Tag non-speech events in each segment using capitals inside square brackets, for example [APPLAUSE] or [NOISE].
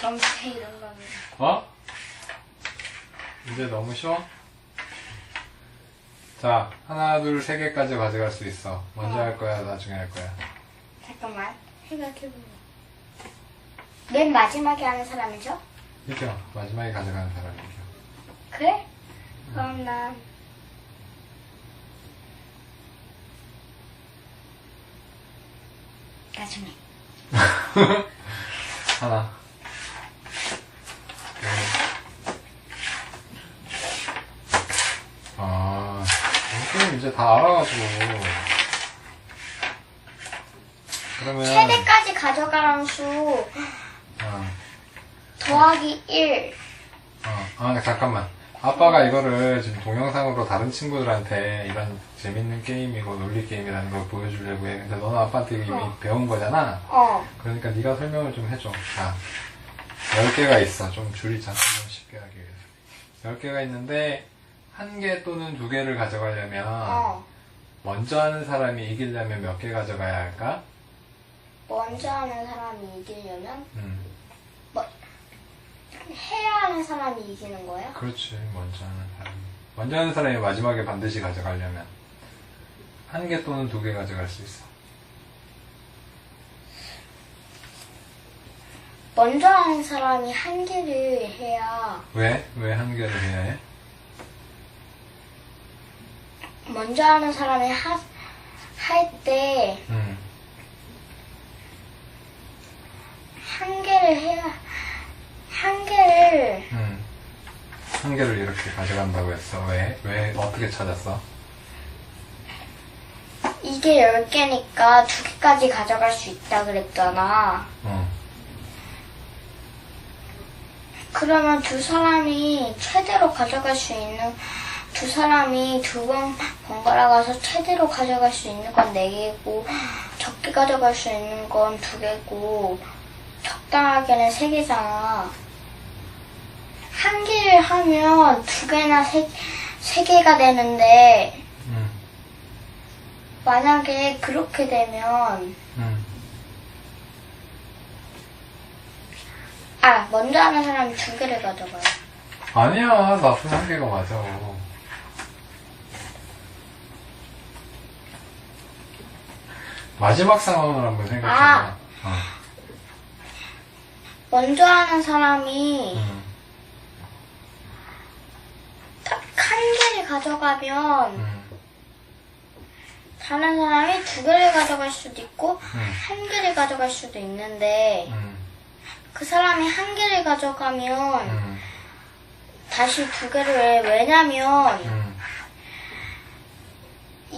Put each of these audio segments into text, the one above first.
검색 이런 거는. 어? 이제 너무 쉬워? 자, 하나, 둘, 세 개까지 가져갈 수 있어. 먼저 어. 할 거야, 나중에 할 거야. 잠깐만. 생각해보면. 맨 마지막에 하는 사람이죠? 이겨. 마지막에 가져가는 사람이 이겨. 그래? 그럼 난. 나중에. [LAUGHS] 하나. 게임 이제 다 알아가지고. 그러면. 최대까지 가져가라는 수 어, 더하기 1. 어, 아, 잠깐만. 아빠가 이거를 지금 동영상으로 다른 친구들한테 이런 재밌는 게임이고 논리 게임이라는 걸 보여주려고 해. 근데 너는 아빠한테 이미 어. 배운 거잖아. 어. 그러니까 네가 설명을 좀 해줘. 자, 10개가 있어. 좀 줄이자. 좀 쉽게 하기 위해서. 10개가 있는데 한 개 또는 두 개를 가져가려면 어. 먼저 하는 사람이 이기려면 몇 개 가져가야 할까? 먼저 하는 사람이 이기려면 음, 해야 하는 사람이 이기는 거예요? 그렇지. 먼저 하는 사람이. 먼저 하는 사람이 마지막에 반드시 가져가려면 한 개 또는 두 개 가져갈 수 있어. 먼저 하는 사람이 한 개를 해야 왜? 왜 한 개를 해야 해? 먼저 하는 사람이 하, 할때한 음, 개를 해야 한 개를 음. 한 개를 이렇게 가져간다고 했어. 왜? 왜? 어떻게 찾았어? 이게 10개니까 두 개까지 가져갈 수 있다 그랬잖아. 어. 그러면 두 사람이 최대로 가져갈 수 있는 두 사람이 두 번 번갈아 가서 최대로 가져갈 수 있는 건 네 개고 적게 가져갈 수 있는 건 두 개고 적당하게는 세 개잖아. 한 개를 하면 두 개나 세, 세 개가 되는데 음, 만약에 그렇게 되면 음. 아 먼저 하는 사람이 두 개를 가져가요. 아니야, 나쁜 한 개가 맞아. 마지막 상황을 한번 생각해봐. 아. 어. 먼저 하는 사람이 음, 딱 한 개를 가져가면 음, 다른 사람이 두 개를 가져갈 수도 있고 음, 한 개를 가져갈 수도 있는데 음, 그 사람이 한 개를 가져가면 음, 다시 두 개를 해. 왜냐면 음.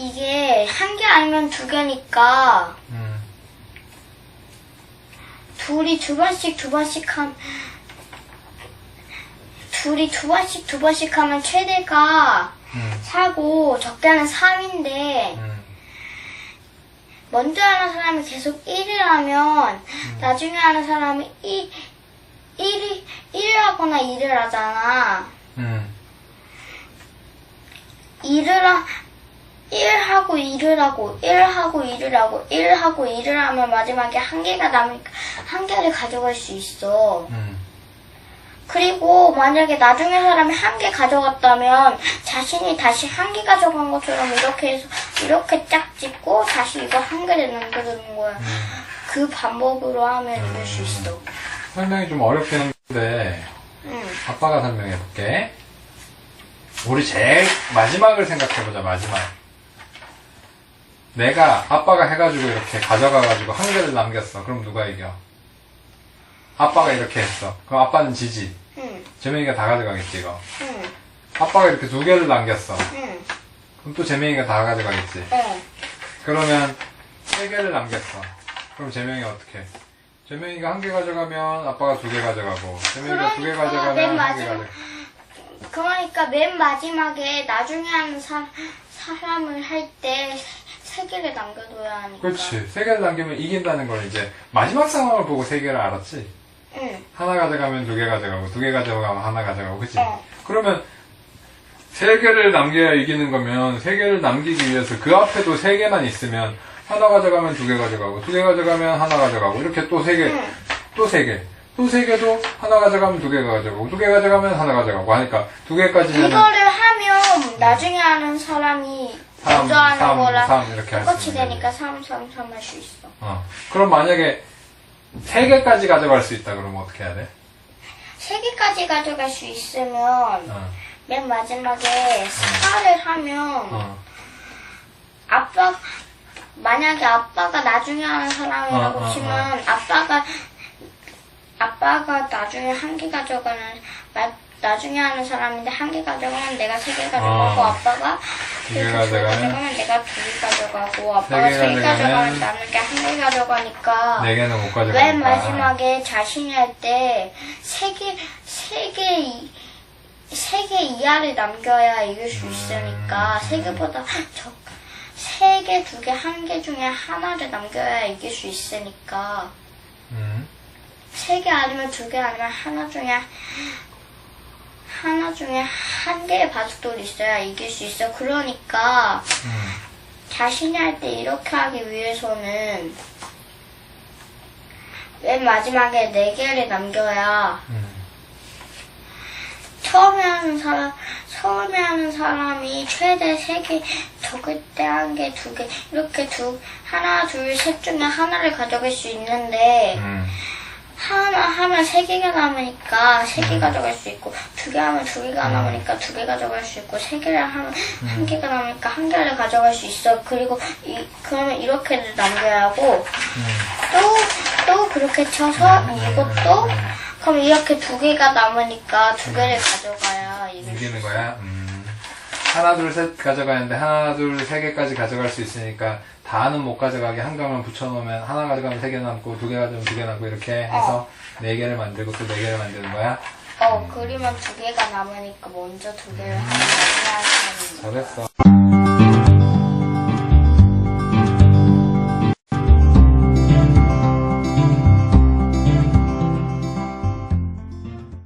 이게 한 개 아니면 두 개니까 음. 둘이 두 번씩 두 번씩 한 둘이 두 번씩 두 번씩 하면 최대가 음, 4고 적게는 3인데 음, 먼저 하는 사람이 계속 1을 하면 나중에 하는 사람이 1, 1이 1을 하거나 2를 하잖아. 음. 2를 하 1하고 2를 하고 1하고 2를 하고 1하고 2를 하면 마지막에 한 개가 남으니까 한 개를 가져갈 수 있어. 음. 그리고 만약에 나중에 사람이 한 개 가져갔다면 자신이 다시 한 개 가져간 것처럼 이렇게 해서 이렇게 짝 찍고 다시 이거 한 개를 남겨두는 거야. 그 방법으로 하면 이길 수 있어. 설명이 좀 어렵긴 한데, 응. 아빠가 설명해 볼게. 우리 제일 마지막을 생각해 보자, 마지막. 내가 아빠가 해가지고 이렇게 가져가가지고 한 개를 남겼어. 그럼 누가 이겨? 아빠가 이렇게 했어. 그럼 아빠는 지지. 응. 재명이가 다 가져가겠지, 이거. 응. 아빠가 이렇게 두 개를 남겼어. 응. 그럼 또 재명이가 다 가져가겠지. 응. 그러면 세 개를 남겼어. 그럼 재명이 어떻게? 해? 재명이가 한 개 가져가면 아빠가 두 개 가져가고, 재명이가 두 개 그러니까 가져가면 맨한개 마지막- 가져가. 그러니까 맨 마지막에 나중에 하는 사, 사람을 할 때 세 개를 남겨둬야 하니까. 그렇지. 세 개를 남기면 이긴다는 걸 이제 마지막 상황을 보고 세 개를 알았지. 응. 하나 가져가면 두 개 가져가고, 두 개 가져가면 하나 가져가고, 그치? 어. 그러면 세 개를 남겨야 이기는 거면 세 개를 남기기 위해서 그 앞에도 세 개만 있으면 하나 가져가면 두 개 가져가고, 두 개 가져가면 하나 가져가고, 이렇게 또 세 개, 응. 또세 개. 또 세 개도 하나 가져가면 두 개 가져가고 두 개 가져가면 하나 가져가고 하니까 두 개까지는 이거를 하면 나중에 하는 사람이 삼, 먼저 하는 삼, 거랑 삼 이렇게 할 수 똑같이 있는 되니까 3, 3, 3 할 수 있어. 어. 그럼 만약에 세 개까지 가져갈 수 있다 그러면 어떻게 해야 돼? 세 개까지 가져갈 수 있으면 어. 맨 마지막에 4를 하면 어. 아빠 만약에 아빠가 나중에 하는 사람이라고 어, 어, 치면 아빠가 아빠가 나중에 한 개 가져가는 나, 나중에 하는 사람인데 한 개 가져가면 내가 세 개 가져가고 어. 아빠가 두개 두개 가져가면 가져가면 내가 두 개 가져가고 아빠가 개세개 가져가면 가져가면 나는 게 한 개 가져가니까 네 개는 못 가져가니까 맨 마지막에 자신이 할 때 세 개, 세 개, 세개 이하를 남겨야 이길 수 있으니까 음. 세 개보다 적, 세 개, 두 개, 한 개 중에 하나를 남겨야 이길 수 있으니까 음. 세 개 아니면 두 개 아니면 하나 중에 하나 중에 한 개의 바둑돌이 있어야 이길 수 있어. 그러니까 음. 자신이 할 때 이렇게 하기 위해서는 맨 마지막에 네 개를 남겨야 음. 처음에 하는 사람 처음에 하는 사람이 최대 세 개, 적을 때 한 개, 두 개, 이렇게 두 하나, 둘, 셋 중에 하나를 가져갈 수 있는데 음. 하나 하면 세 개가 남으니까 세 개 가져갈 수 있고 두 개 하면 두 개가 음. 남으니까 두 개 가져갈 수 있고 세 개를 하면 한 개가 남으니까 한 개를 가져갈 수 있어. 그리고 이 그러면 이렇게를 남겨야 하고 음. 또또 그렇게 쳐서 이것도 그럼 이렇게 두 개가 남으니까 두 개를 가져가야 이길 수 이기는 있어. 거야? 음. 하나, 둘, 셋 가져가는데 하나, 둘, 세 개까지 가져갈 수 있으니까 다는 못 가져가게 한 강을 붙여놓으면 하나 가져가면 세 개 남고 두 개 가져가면 두 개 남고 이렇게 해서 네 개를 만들고 또 네 개를 만드는 거야? 어 그러면 두 개가 남으니까 먼저 두 개를 하는 거야. 잘했어.